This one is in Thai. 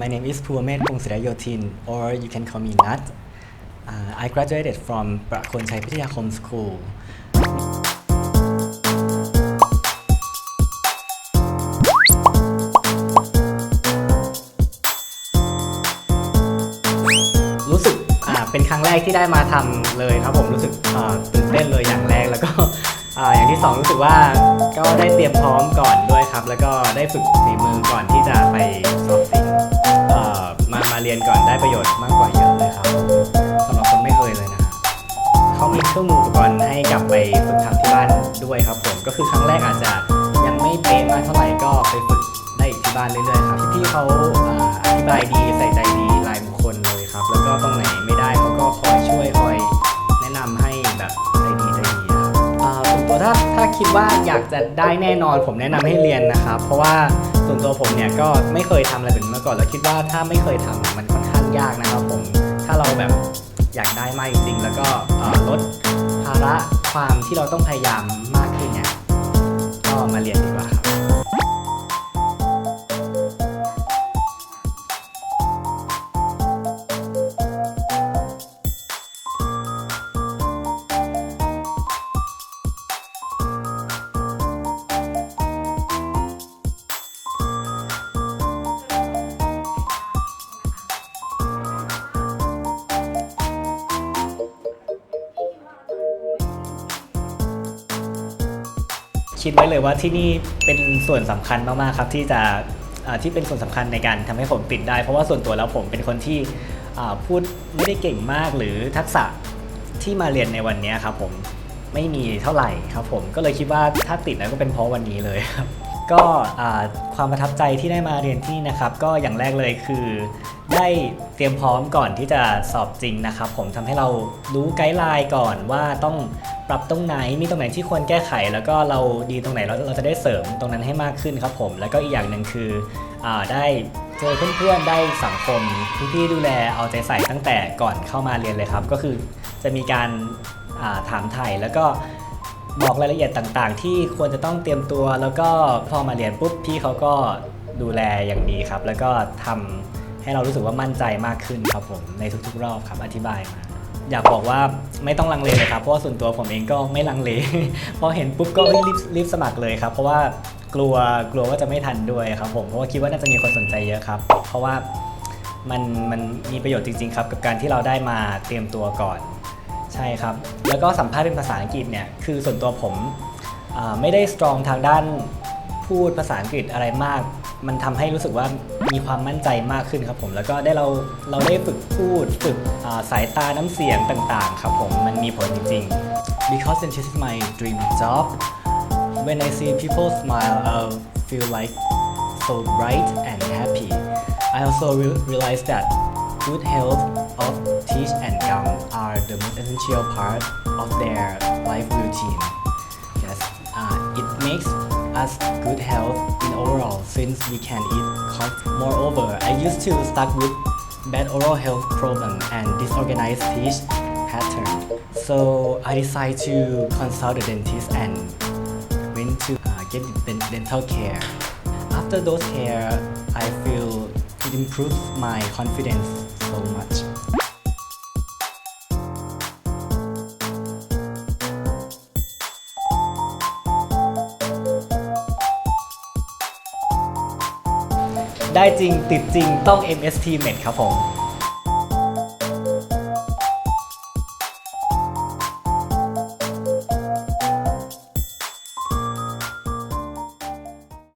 my name is Puamet Pongsidayotin, or you can call me Nat. Uh, I graduated from ประโคนชัยพิทยาคม School. รู้สึกอ่าเป็นครั้งแรกที่ได้มาทำเลยครับผมรู้สึกอ่าตื่นเต้นเลยอย่างแรกแล้วก็ อ่าอย่างที่สองรู้สึกว่าก็ได้เตรียมพร้อมก่อนด้วยครับ แล้วก็ได้ฝึกฝีมือก่อนที่จะไปสอบสิ่งเอ่อมามา เรียนก่อนได้ประโยชน์มากกว่าเยอะเลยครับสำหรับคนไม่เคยเลยนะเขามีเครื่องมืออุปกรณ์ให้กลับไปฝึกทำที่บ้านด้วยครับผมก็คือครั้งแรกอาจจะยังไม่เป๊ะมากเท่าไหร่ก็ไปฝึกได้อีกที่บ้านเรื่อยๆครับพี่เขาอธิบายดีใส่ใจดีรายบุคคลเลยครับ แล้วก็ตรงไหนไม่ได้เขาก็คอยช่วยคอยแนะนำให้แบบใจดีใจดีครับส่วนตัวถ้าถ้าคิดว่าอยากจะได้แน่นอนผมแนะนำให้เรียนนะครับเพราะว่า ส่วนตัวผมเนี่ยก็ไม่เคยทำอะไรแบบนี้มาก่อน แล้วคิดว่าถ้าไม่เคยทำมันค่อนข้างยากนะครับผม ถ้าเราแบบอยากได้มากจริงๆ แล้วก็ลดภาระความที่เราต้องพยายามมากขึ้นเนี่ยก็มาเรียนดีกว่าครับ คิดไว้เลยว่าที่นี่เป็นส่วนสำคัญมากๆครับที่จะที่เป็นส่วนสำคัญในการทำให้ผมติดได้ เพราะว่าส่วนตัวแล้วผมเป็นคนที่พูดไม่ได้เก่งมากหรือทักษะที่มาเรียนในวันนี้ครับผมไม่มีเท่าไหร่ครับผมก็เลยคิดว่าถ้าติดแล้วก็เป็นเพราะวันนี้เลยครับก็ความประทับใจที่ได้มาเรียนที่นะครับ ก็อย่างแรกเลยคือ ได้เตรียมพร้อมก่อนที่จะสอบจริงนะครับ ผมทำให้เรารู้ไกด์ไลน์ก่อนว่าต้องปรับตรงไหนมีตรงไหนที่ควรแก้ไข แล้วก็เราดีตรงไหนเราเราจะได้เสริมตรงนั้นให้มากขึ้นครับผม แล้วก็อีกอย่างหนึ่งคืออได้เจอเพื่อนๆได้สังคมพี่ๆดูแลเอาใจใส่ตั้งแต่ก่อนเข้ามาเรียนเลยครับ ก็คือจะมีการาถามไถ่แล้วก็บอกรายละเอียดต่างๆ ที่ควรจะต้องเตรียมตัว แล้วก็พอมาเรียนปุ๊บพี่เขาก็ดูแลอย่างดีครับ แล้วก็ทำ ให้เรารู้สึกว่ามั่นใจมากขึ้นครับผมในทุกๆ รอบครับอธิบายมาอยากบอกว่าไม่ต้องลังเลเลยครับเพราะว่าส่วนตัวผมเองก็ไม่ลังเลพอเห็นปุ๊บก็รีบรีบสมัครเลยครับเพราะว่ากลัวกลัวว่าจะไม่ทันด้วยครับผมเพราะว่าคิดว่าน่าจะมีคนสนใจเยอะครับ เพราะว่ามันมันมีประโยชน์จริง ๆ ครับ กับการที่เราได้มาเตรียมตัวก่อน ใช่ครับ แล้วก็สัมภาษณ์เป็นภาษาอังกฤษเนี่ยคือส่วนตัวผมไม่ได้สตรองทางด้านพูดภาษาอังกฤษอะไรมาก มันทำให้รู้สึกว่า มีความมั่นใจมากขึ้นครับผม แล้วก็ได้เราเราได้ฝึกพูดฝึกาสายตาน้ำเสียงต่างๆ ครับผมมันมีผลจริงๆ because this is my dream job when I see people smile I feel like so bright and happy I also re- realize that good health of teach and young are the most essential part of their life routine. Yes, uh, it makes us good health in overall since we can eat cod. Moreover, I used to stuck with bad oral health problem and disorganized speech pattern. So I decided to consult the dentist and went to uh, get dental care. After those care, I feel it improves my confidence so much. ได้จริงติดจริงต้อง MST Med ครับผม